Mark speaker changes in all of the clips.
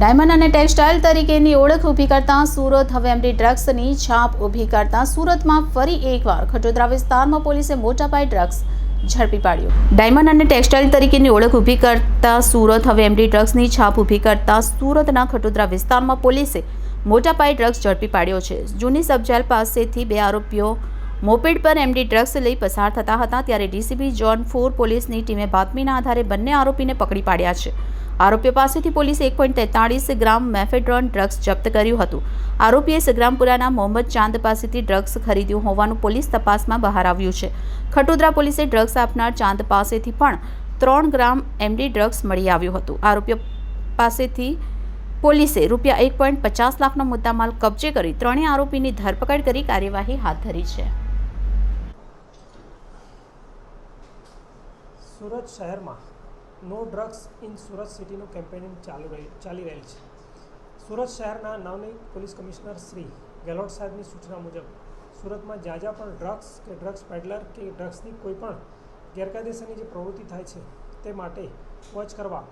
Speaker 1: Diamond અને textile તરીકેની ઓળખ ઊભી કરતા સુરત હવે એમડી ડ્રગ્સની છાપ ઊભી કરતા સુરતમાં ફરી એકવાર ખટોદરા વિસ્તારમાં પોલીસે મોટા પાયે ડ્રગ્સ ઝડપી પાડ્યો. ડાયમંડ અને ટેક્સટાઇલ તરીકેની ઓળખ ઊભી કરતા સુરત હવે એમડી ડ્રગ્સની છાપ ઊભી કરતા સુરતના ખટોદરા વિસ્તારમાં પોલીસે મોટા પાયે ડ્રગ્સ ઝડપી પાડ્યો છે. જૂની સબજેલ પાસેથી બે આરોપીઓ મોપેડ પર એમડી ડ્રગ્સ લઈ પસાર થતા હતા ત્યારે ડીસીબી જોન ફોર પોલીસની ટીમે બાતમીના આધારે બંને આરોપીને પકડી પાડ્યા છે. આરોપીઓ પાસેથી પોલીસે એક પોઈન્ટ તેતાળીસ ગ્રામ મેફેડ્રોન ડ્રગ્સ જપ્ત કર્યું હતું. આરોપીએ સગ્રામપુરાના મોહમ્મદ ચાંદ પાસેથી ડ્રગ્સ ખરીદ્યું હોવાનું પોલીસ તપાસમાં બહાર આવ્યું છે. ખટોદરા પોલીસે ડ્રગ્સ આપનાર ચાંદ પાસેથી પણ ત્રણ ગ્રામ એમડી ડ્રગ્સ મળી આવ્યું હતું. આરોપીઓ પાસેથી પોલીસે રૂપિયા એક પોઈન્ટ પચાસ લાખનો મુદ્દામાલ કબજે કરી ત્રણેય આરોપીની ધરપકડ કરી કાર્યવાહી હાથ ધરી છે.
Speaker 2: સુરત શહેરમાં નો ડ્રગ્સ ઇન સુરત સિટીનું કેમ્પેનિંગ ચાલુ રહી, ચાલી રહેલ છે. સુરત શહેરના નવનિયુક્ત પોલીસ કમિશનર શ્રી ગેહલોત સાહેબની સૂચના મુજબ, સુરતમાં જ્યાં જ્યાં પણ ડ્રગ્સ કે ડ્રગ્સ પેડલર કે ડ્રગ્સની કોઈ પણ ગેરકાયદેસરની જે પ્રવૃત્તિ થાય છે, તે માટે વોચ કરવા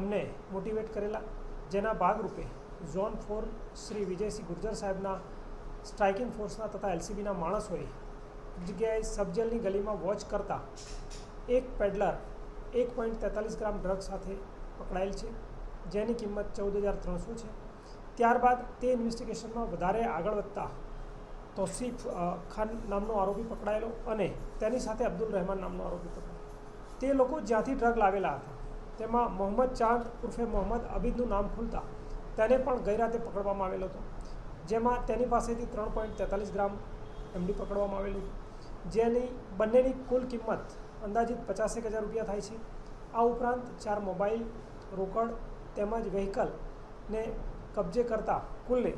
Speaker 2: અમને મોટિવેટ કરેલા. જેના ભાગરૂપે ઝોન ફોર શ્રી વિજયસિંહ ગુર્જર સાહેબના સ્ટ્રાઇકિંગ ફોર્સના તથા એલસીબીના માણસોએ જગ્યાએ સબજેલની ગલીમાં વોચ કરતા એક પેડલર એક પોઈન્ટ તેતાલીસ ગ્રામ ડ્રગ સાથે પકડાયેલ છે, જેની કિંમત ચૌદ હજાર ત્રણસો છે. ત્યારબાદ તે ઇન્વેસ્ટિગેશનમાં વધારે આગળ વધતા તોસીફ ખાન નામનો આરોપી પકડાયેલો અને તેની સાથે અબ્દુલ રહેમાન નામનો આરોપી પકડાયો તે લોકો જ્યાંથી ડ્રગ લાવેલા હતા, તેમાં મોહમ્મદ ચાંદ ઉર્ફે મોહમ્મદ અબીદનું નામ ખુલતા તેને પણ ગઈ રાતે પકડવામાં આવેલો હતો, જેમાં તેની પાસેથી ત્રણ પોઈન્ટ તેતાલીસ ગ્રામ એમડી પકડવામાં આવેલું, જેની બંનેની કુલ કિંમત અંદાજિત પચાસેક હજાર રૂપિયા થાય છે. આ ઉપરાંત ચાર મોબાઈલ, રોકડ તેમજ વ્હીકલને કબજે કરતા કુલ્લે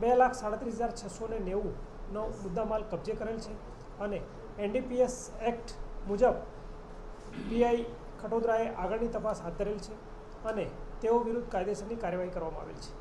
Speaker 2: બે લાખ સાડત્રીસ હજાર છસો ને નેવુંનો મુદ્દામાલ કબજે કરેલ છે અને એનડીપીએસ એક્ટ મુજબ પીઆઈ ખટોદરાએ આગળની તપાસ હાથ ધરેલ છે અને તેઓ વિરુદ્ધ કાયદેસરની કાર્યવાહી કરવામાં આવેલ છે.